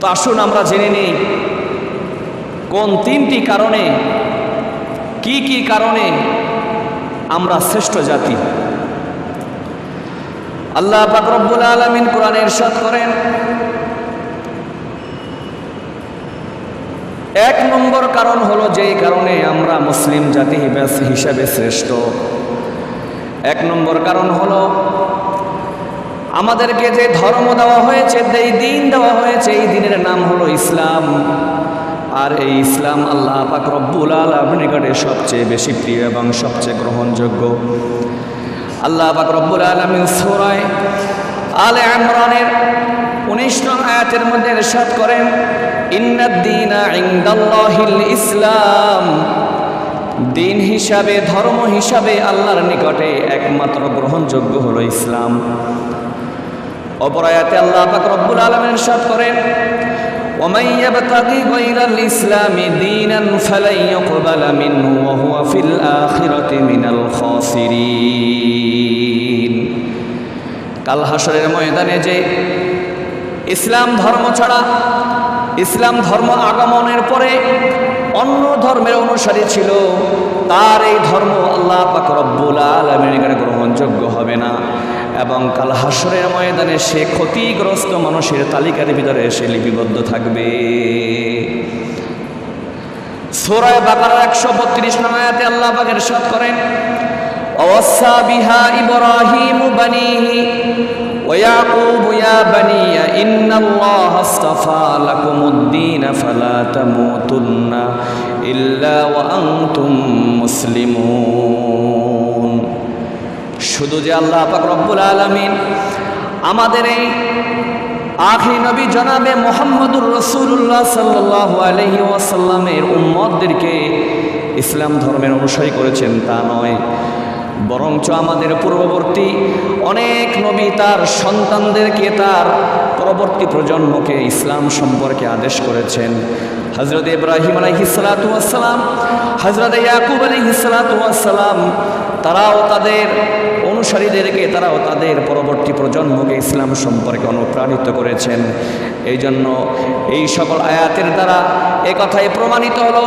তো আসুন আমরা জেনে নিই কোন তিনটি কারণে, কি কি কারণে আমরা শ্রেষ্ঠ জাতি। আল্লাহ পাক রব্বুল আলামিন কোরআনে ইরশাদ করেন, এক নম্বর কারণ হলো যেই কারণে আমরা মুসলিম জাতি হিসাবে শ্রেষ্ঠ। এক নম্বর কারণ হলো আমাদেরকে যে ধর্ম দেওয়া হয়েছে যেই দিন দেওয়া হয়েছে, এই দিনের নাম হলো ইসলাম। আর এই ইসলাম আল্লাহ পাক রব্বুল আলমের নিকটে সবচেয়ে বেশি প্রিয় এবং সবচেয়ে গ্রহণযোগ্য। আল্লাহ পাক রব্বুল আলমিন সুরায় আলে ইমরানের উনিশ নং আয়াতের মধ্যে ইরশাদ করেন ইসলাম। দিন হিসাবে, ধর্ম হিসাবে আল্লাহর নিকটে একমাত্র গ্রহণযোগ্য হলো ইসলাম। অপর আয়াতে আল্লাহ পাক রব্বুল আলামিন ইরশাদ করেন ومن يبتغي غير الإسلام دينا فلن يقبل منه وهو في الآخرة من الخاسرين কাল হাসরের ময়দানে যে ইসলাম ধর্ম ছাড়া ইসলাম ধর্ম আগমনের পরে অন্য ধর্মের অনুসারী ছিল তার এই ধর্ম আল্লাহ পাক রব্বুল আলমের নিকটে গ্রহণযোগ্য হবে না এবং কাল হাসরের ময়দানে সে ক্ষতিগ্রস্ত মানুষের তালিকার ভিতরে সে লিপিবদ্ধ থাকবে সোরায় বাকার একশো বত্রিশ নামায়াতে আল্লাহ পাকের সাথ করেন অবস্থা বিহা ইব্রাহিম বানিহি ويعقوب يا بني إن الله اصطفى لكم الدين فلا تموتن إلا وأنتم مسلمون শুধু যে আল্লাহ পাক রব্বুল আলামিন আমাদের এই আখরি নবী জনাবে মোহাম্মদুর রসুল্লাহ সাল্লাহ আলহি ওয়াসাল্লামের উম্মদদেরকে ইসলাম ধর্মের অনুসারী করেছেন তা নয়। বরঞ্চ আমাদের পূর্ববর্তী অনেক নবী তার সন্তানদেরকে তার পরবর্তী প্রজন্মকে ইসলাম সম্পর্কে আদেশ করেছেন। হজরত ইব্রাহিম আলহিসালাতুয়াসাল্লাম হজরত ইয়াকুব আলহিসালাতুয়াসাল্লাম তারাও তাদের অনুসারীদেরকে, তারাও তাদের পরবর্তী প্রজন্মকে ইসলাম সম্পর্কে অনুপ্রাণিত করেছেন। এই জন্য এই সকল আয়াতের দ্বারা এ কথাই প্রমাণিত হলো,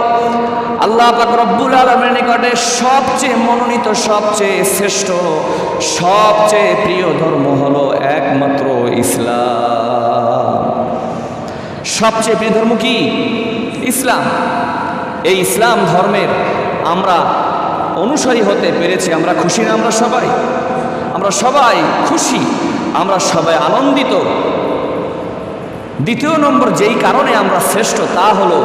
আল্লাহ রব্বুল আলমের নিকটে সবচেয়ে মনোনীত, সবচেয়ে শ্রেষ্ঠ, সবচেয়ে প্রিয় ধর্ম হলো একমাত্র ইসলাম। সবচেয়ে প্রিয় ধর্ম কি? ইসলাম। এই ইসলাম ধর্মের আমরা অনুসারী হতে পেরেছি, আমরা খুশি না আমরা সবাই? আমরা সবাই খুশি, আমরা সবাই আনন্দিত। দ্বিতীয় নম্বর যেই কারণে আমরা শ্রেষ্ঠ তা হলো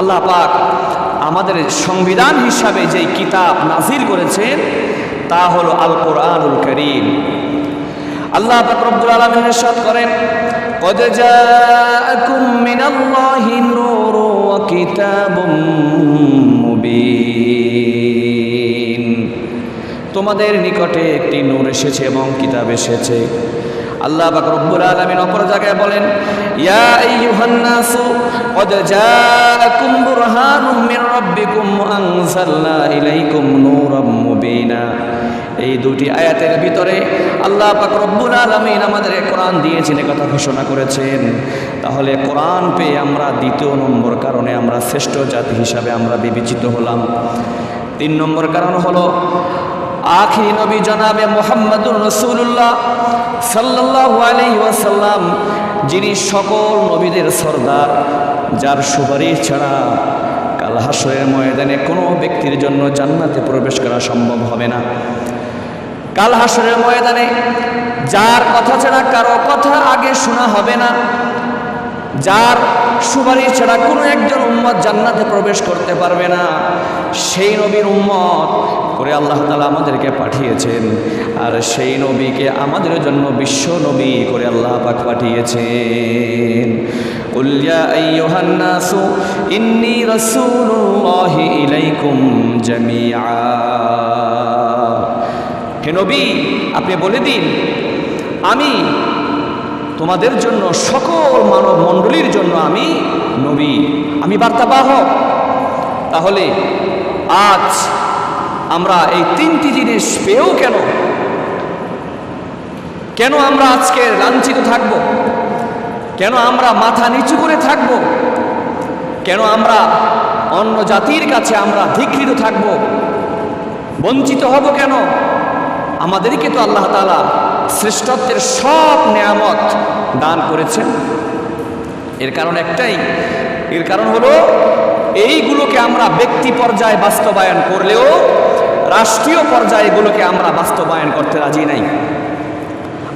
আল্লাহ পাক আমাদের সংবিধান হিসাবে যেই কিতাব নাজির করেছেন, তা হলো আল কোরআনুল করিম। আল্লাহ পাক রব্বুল আলামিন করেন قد جاءكم من الله نور وكتاب মুবিন তোমাদের নিকটে একটি নূর এসেছে এবং কিতাব এসেছে আল্লাহ পাক রব্বুল আলামিন অপর জায়গায় বলেন ইয়া আইয়ুহান নাসু قد جاءكم برهان من ربكم وأنزلنا إليكم نورا مبينا এই দুটি আয়াতের ভিতরে আল্লাহ পাক রব্বুল আলামিন আমাদের কোরআন দিয়েছেন কথা ঘোষণা করেছেন। তাহলে কোরআন পেয়ে আমরা দ্বিতীয় নম্বর কারণে আমরা শ্রেষ্ঠ জাতি হিসাবে আমরা বিবেচিত হলাম। তিন নম্বর কারণ হলো আখি নবী জনাবে মোহাম্মদুর রসুল্লাহ সাল্লাহ আলাই ওয়াসাল্লাম, যিনি সকল নবীদের সর্দার, যার সুপারিশ ছাড়া কাল হাসরের ময়দানে কোনো ব্যক্তির জন্য জান্নাতে প্রবেশ করা সম্ভব হবে না। কাল হাসরের ময়দানে, যার কথা ছাড়া কারও কথা আগে শোনা হবে না। যার সুপারিশ ছাড়া কোনো একজন উম্মত জান্নাতে প্রবেশ করতে পারবে না। সেই নবীর উম্মত করে আল্লাহ তালা আমাদেরকে পাঠিয়েছেন। আর সেই নবীকে আমাদের জন্য বিশ্ব নবী করে আল্লাহ পাক পাঠিয়েছেন। উল্যা ইয়োহান্নাসু ইন্নি রসুল্লাহি ইলাইকুম জামিয়া হে নবী, আপনি বলে দিন, আমি তোমাদের জন্য সকল মানব মণ্ডলীর জন্য আমি নবী। আমি বার্তাবাহক। তাহলে আজ আমরা এই তিনটি জিনিস পেয়েও কেন? কেন আমরা আজকে লাঞ্ছিত থাকব? কেন আমরা মাথা নিচু করে থাকব? কেন আমরা অন্য জাতির কাছে আমরা ধিকৃত থাকব? বঞ্চিত হব কেন? আমাদেরকে তো আল্লাহ তালা শ্রেষ্ঠত্বের সব নিয়ামত দান করেছেন। এর কারণ একটাই, এর কারণ হলো এইগুলোকে আমরা ব্যক্তি পর্যায়ে বাস্তবায়ন করলেও রাষ্ট্রীয় পর্যায়ে এগুলোকে আমরা বাস্তবায়ন করতে রাজি নাই।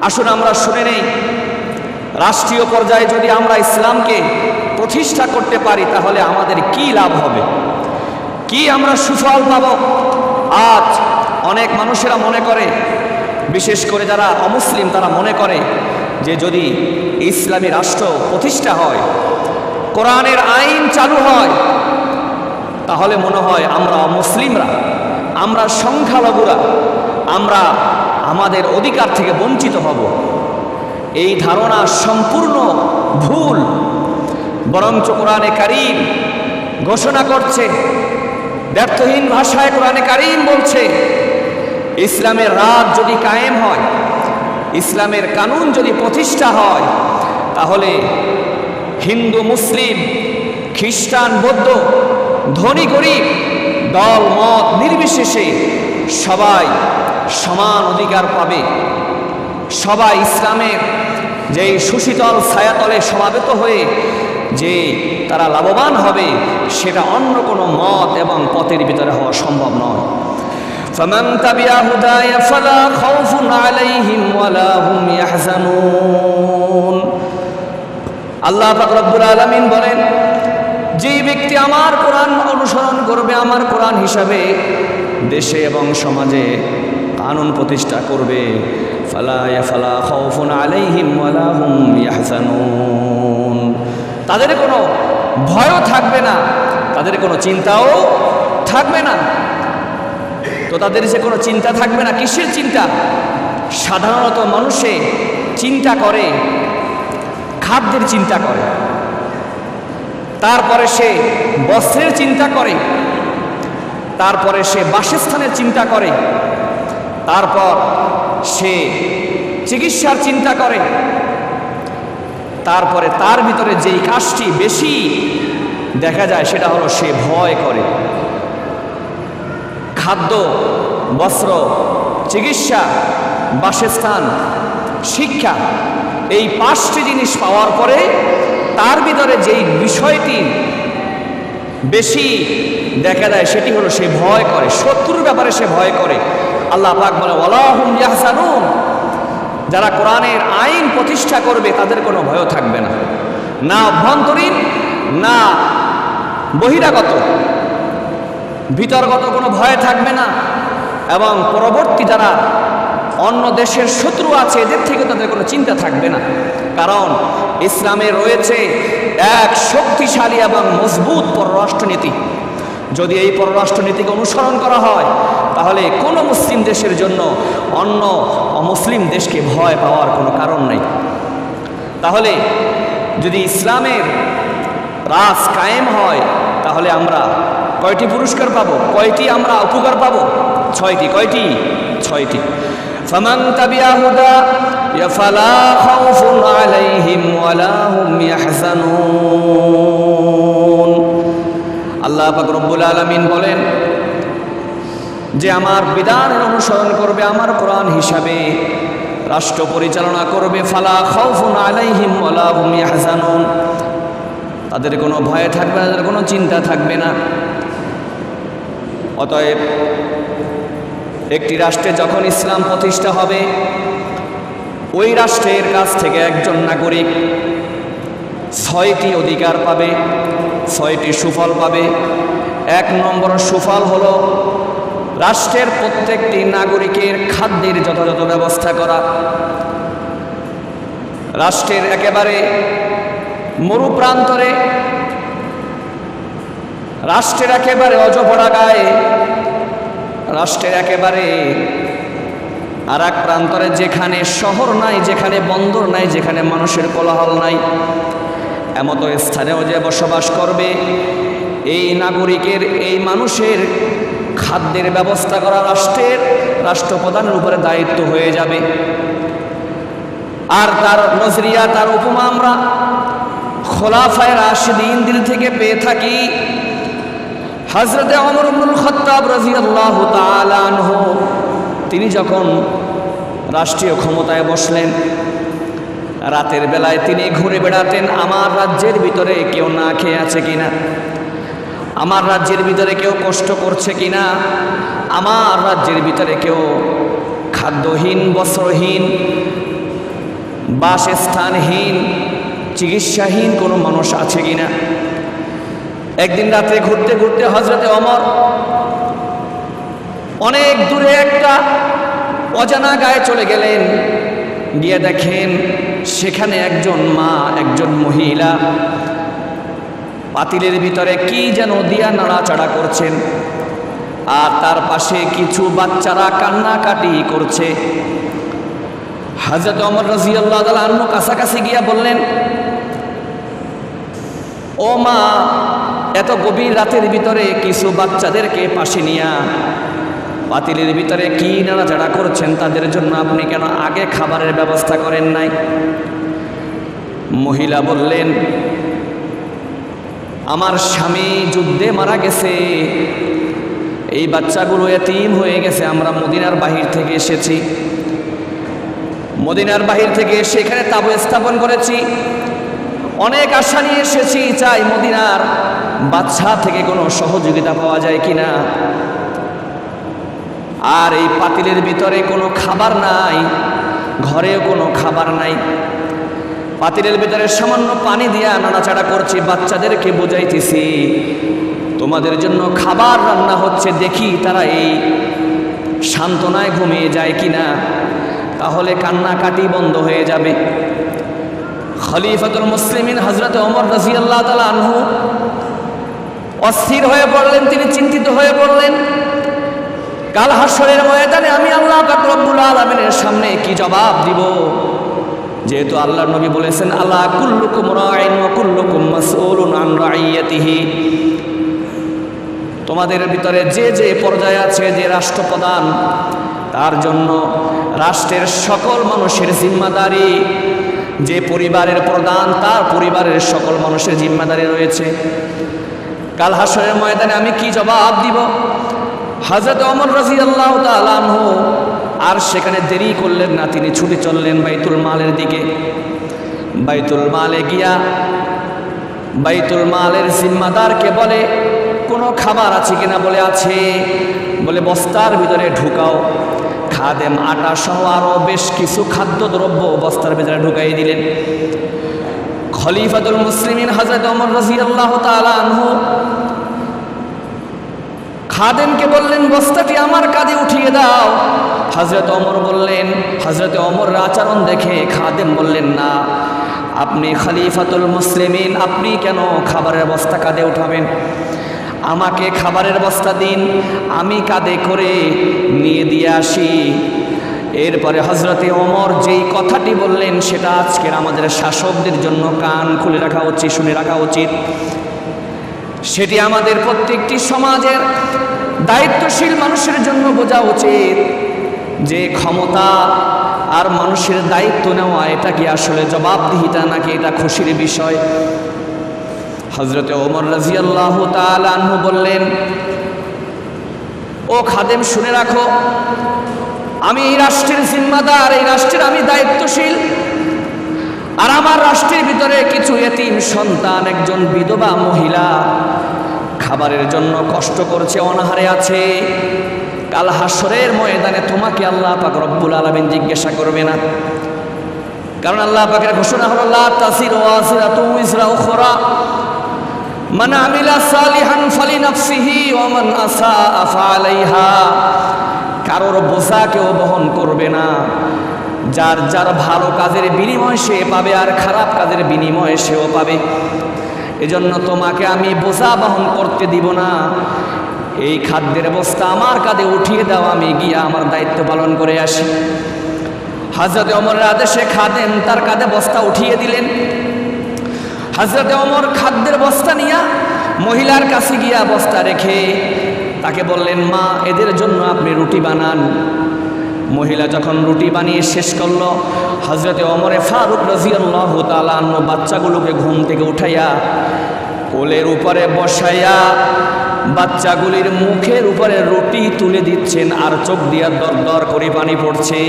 আসুন আমরা শুনে নেই, রাষ্ট্রীয় পর্যায়ে যদি আমরা ইসলামকে প্রতিষ্ঠা করতে পারি তাহলে আমাদের কি লাভ হবে? কি আমরা সুফল পাব? আজ অনেক মানুষেরা মনে করে, বিশেষ করে যারা অমুসলিম, তারা মনে করে যে যদি ইসলামী রাষ্ট্র প্রতিষ্ঠা হয়, কোরআনের আইন চালু হয়, তাহলে মনে হয় আমরা মুসলিমরা আমরা সংখ্যালঘুরা, আমরা আমাদের অধিকার থেকে বঞ্চিত হব। এই ধারণা সম্পূর্ণ ভুল। বরঞ্চ কোরআনে কারিম ঘোষণা করছে, ব্যর্থহীন ভাষায় কোরআনে কারিম বলছে ইসলামের রাত যদি কায়েম হয়, ইসলামের কানুন যদি প্রতিষ্ঠা হয়, তাহলে হিন্দু, মুসলিম, খ্রিস্টান, বৌদ্ধ, ধনী, গরিব, দল, মত নির্বিশেষে সবাই সমান অধিকার পাবে। সবাই ইসলামের যেই সুশীতল ছায়াতলে সমাবেত হয়ে যে তারা লাভবান হবে, সেটা অন্য কোনো মত এবং পথের ভিতরে হওয়া সম্ভব নয়। فمن تبع هداي فلا خوف عليهم ولا هم يحزنون আল্লাহ পাক রব্বুল আলামিন বলেন যে ব্যক্তি আমার কোরআন অনুসরণ করবে আমার কোরআন হিসাবে দেশে এবং সমাজে কানুন প্রতিষ্ঠা করবে ফালা ফালা খাউফুন আলাইহিম ওয়ালা হুম ইয়াহজানুন তাদের কোনো ভয়ও থাকবে না তাদের কোনো চিন্তাও থাকবে না তো তাদের যে কোনো চিন্তা থাকবে না। কিসের চিন্তা? সাধারণত মানুষে চিন্তা করে, খাদ্যের চিন্তা করে। তারপরে সে বস্ত্রের চিন্তা করে, তারপরে সে বাসস্থানের চিন্তা করে, তারপর সে চিকিৎসার চিন্তা করে, তারপরে তার ভিতরে যেই কাজটি বেশি দেখা যায়, সেটা হলো সে ভয় করে। খাদ্য, বস্ত্র, চিকিৎসা, বাসস্থান, শিক্ষা, এই পাঁচটি জিনিস পাওয়ার পরে তার ভিতরে যেই বিষয়টি বেশি দেখা দেয় সেটি হলো সে ভয় করে, শত্রুর ব্যাপারে সে ভয় করে। আল্লাহ পাক বলে ওলাহুম ইয়াহসানুন যারা কোরআনের আইন প্রতিষ্ঠা করবে তাদের কোনো ভয় থাকবে না। না অভ্যন্তরীণ, না বহিরাগত। ভিতরগত কোনো ভয় থাকবে না। এবং পরবর্তী যারা অন্য দেশের শত্রু আছে, এদের থেকে তাদের কোনো চিন্তা থাকবে না। কারণ ইসলামে রয়েছে এক শক্তিশালী এবং মজবুত পররাষ্ট্রনীতি। যদি এই পররাষ্ট্রনীতিকে অনুসরণ করা হয়, তাহলে কোনো মুসলিম দেশের জন্য অন্য অমুসলিম দেশকে ভয় পাওয়ার কোনো কারণ নেই। তাহলে যদি ইসলামের রাজ কায়েম হয়, তাহলে আমরা কয়টি পুরস্কার পাবো কয়টি আমরা উপকার পাবো ছয়টি কয়টি ছয়টি فمن تبع هدى فلا خوف عليهم ولا هم يحزنون আল্লাহ পাক রব্বুল আলামিন বলেন যে আমার বিধানের অনুসরণ করবে আমার কোরআন হিসাবে রাষ্ট্র পরিচালনা করবে ফালা খাউফুন আলাইহিম ওয়ালা হুম ইয়াহজানুন তাদের কোনো ভয় থাকবে না তাদের কোনো চিন্তা থাকবে না অতএব একটি রাষ্ট্রে যখন ইসলাম প্রতিষ্ঠা হবে, ওই রাষ্ট্রের কাছ থেকে একজন নাগরিক ছয়টি অধিকার পাবে, ছয়টি সুফল পাবে। এক নম্বর সুফল হলো রাষ্ট্রের প্রত্যেকটি নাগরিকের খাদ্যের যথাযথ ব্যবস্থা করা। রাষ্ট্রের একেবারে মরুপ্রান্তরে রাষ্ট্রের একেবারে অজপড়া গায়ে, রাষ্ট্রের একেবারে আর এক প্রান্তরে যেখানে শহর নাই, যেখানে বন্দর নাই, যেখানে মানুষের কোলাহল নাই, এমত স্থানেও যে বসবাস করবে, এই নাগরিকের, এই মানুষের খাদ্যের ব্যবস্থা করা রাষ্ট্রের, রাষ্ট্রপ্রধানের উপরে দায়িত্ব হয়ে যাবে। আর তার নজরিয়া, তার উপমা আমরা খোলাফায় রাশিদিনদের থেকে পেয়ে থাকি। হজরতে অমর ইবনুল খত্তাব তাআলা আনহু, তিনি যখন রাষ্ট্রীয় ক্ষমতায় বসলেন, রাতের বেলায় তিনি ঘুরে বেড়াতেন, আমার রাজ্যের ভিতরে কেউ না খেয়ে আছে কিনা? আমার রাজ্যের ভিতরে কেউ কষ্ট করছে কিনা? আমার রাজ্যের ভিতরে কেউ খাদ্যহীন, বস্ত্রহীন, বাসস্থানহীন, চিকিৎসাহীন কোনো মানুষ আছে কিনা? একদিন রাতে ঘুরতে ঘুরতে হজরতে অমর অনেক দূরে একটা অজানা গায়ে চলে গেলেন। গিয়ে দেখেন সেখানে একজন মা, একজন মহিলা পাতিলের ভিতরে কি যেন দিয়া নাড়াচাড়া করছেন। আর তার পাশে কিছু বাচ্চারা কান্নাকাটি করছে। হাজরত অমর রাজিয়াল্লাহ আন্ন কাছাকাছি গিয়া বললেন, ও মা এত গভীর রাতের ভিতরে কিছু বাচ্চাদেরকে পাশে নিয়া পাতিলের ভিতরে কি নাড়াচাড়া করছেন তাদের জন্য আপনি কেন আগে খাবারের ব্যবস্থা করেন নাই? মহিলা বললেন, আমার স্বামী যুদ্ধে মারা গেছে। এই বাচ্চাগুলো এতিম হয়ে গেছে। আমরা মদিনার বাহির থেকে এসেছি। মদিনার বাহির থেকে সেখানে তাবু স্থাপন করেছি। অনেক আশা নিয়ে এসেছি। চাই মদিনার বাচ্চা থেকে কোনো সহযোগিতা পাওয়া যায় কি না আর এই পাতিলের ভিতরে কোনো খাবার নাই, ঘরেও কোনো খাবার নাই। পাতিলের ভিতরে সামান্য পানি দিয়া নাড়াচাড়া করছি, বাচ্চাদেরকে বোঝাইতেছি, তোমাদের জন্য খাবার রান্না হচ্ছে, দেখি তারা এই সান্ত্বনায় ঘুমিয়ে যায় কিনা? তাহলে কান্নাকাটি বন্ধ হয়ে যাবে। খলিফাতুল মুসলিমিন হজরত ওমর রাজিয়াল্লাহ তালা আনহু অস্থির হয়ে পড়লেন, তিনি চিন্তিত হয়ে পড়লেন। কাল হাসরের ময়দানে আমি আল্লাহ পাক রব্বুল আলমিনের সামনে কি জবাব দিব? যেহেতু আল্লাহ নবী বলেছেন আল্লাহ কুল্লুকুম রাইন কুল্লুকুম মাসউলুন আন রাইয়াতিহি। তোমাদের ভিতরে যে যে পর্যায়ে আছে, যে রাষ্ট্রপ্রধান, তার জন্য রাষ্ট্রের সকল মানুষের জিম্মাদারি, যে পরিবারের প্রধান, তার পরিবারের সকল মানুষের জিম্মাদারি রয়েছে। কাল হাসরের ময়দানে আমি কি জবাব দিব? হাজরত অমর রাজি আল্লাহ তালানহ আর সেখানে দেরি করলেন না, তিনি ছুটে চললেন বাইতুল মালের দিকে। বাইতুল মালে গিয়া বাইতুল মালের জিম্মাদারকে বলে, কোনো খাবার আছে কিনা? বলে, আছে। বলে, বস্তার ভিতরে ঢুকাও। খাদেম আটা সহ আরও বেশ কিছু খাদ্যদ্রব্য বস্তার ভিতরে ঢুকাই দিলেন। খলিফাতুল মুসলিমিন হাজরত অমর রাজি আল্লাহ আনহু খাদেমকে বললেন, বস্তাটি আমার কাঁধে উঠিয়ে দাও। হজরত অমর বললেন হজরত অমরের আচরণ দেখে খাদেম বললেন, না, আপনি খালিফাতুল মুসলিমিন, আপনি কেন খাবারের বস্তা কাঁধে উঠাবেন? আমাকে খাবারের বস্তা দিন, আমি কাঁধে করে নিয়ে দিয়ে আসি। এরপরে হজরতে অমর যেই কথাটি বললেন, সেটা আজকের আমাদের শাসকদের জন্য কান খুলে রাখা উচিত, শুনে রাখা উচিত। সেটি আমাদের প্রত্যেকটি সমাজের দায়িত্বশীল মানুষের জন্য বোঝা উচিত যে ক্ষমতা আর মানুষের দায়িত্ব নেওয়া, এটা কি আসলে জবাবদিহিতা নাকি এটা খুশির বিষয়? হজরতে ওমর রাজিয়াল্লাহ তালু বললেন, ও খাদেম, শুনে রাখো আমি এই রাষ্ট্রের জিম্মাদার, এই রাষ্ট্রের আমি দায়িত্বশীল। আর আমার রাষ্ট্রের ভিতরে কিছু এতিম সন্তান, একজন বিধবা মহিলা, খাবারের জন্য কষ্ট করছে, অনাহারে আছে। কাল হাসরের ময়দানে তোমাকে আল্লাহ পাক রব্বুল আলমিন জিজ্ঞাসা করবে না। কারণ আল্লাহ পাকের ঘোষণা হলো, লা তাসির মান আমিলা সালিহান ফালি নাফসিহি ওয়া আসা আফা আলাইহা কারোর বোঝা কেউ বহন করবে না। যার যার ভালো কাজের বিনিময় সে পাবে আর খারাপ কাজের বিনিময়ে সেও পাবে। এজন্য তোমাকে আমি বোঝা বহন করতে দিব না। এই খাদ্যের বস্তা আমার কাঁধে উঠিয়ে দাও, আমি গিয়া আমার দায়িত্ব পালন করে আসি। হাজরতে অমরের আদেশে খাদেন তার কাঁধে বস্তা উঠিয়ে দিলেন। হাজরতে অমর খাদ্যের বস্তা নিয়া মহিলার কাছে গিয়া বস্তা রেখে তাকে বললেন, মা, এদের জন্য আপনি রুটি বানান। মহিলা যখন রুটি বানিয়ে শেষ করল হজরতে অমরে ফারুক রাজিয়াল্লাহ তালান্ন বাচ্চাগুলোকে ঘুম থেকে উঠাইয়া কোলের উপরে বসাইয়া বাচ্চাগুলির মুখের উপরে রুটি তুলে দিচ্ছেন আর চোখ দিয়া দর দর করে পানি পড়ছে।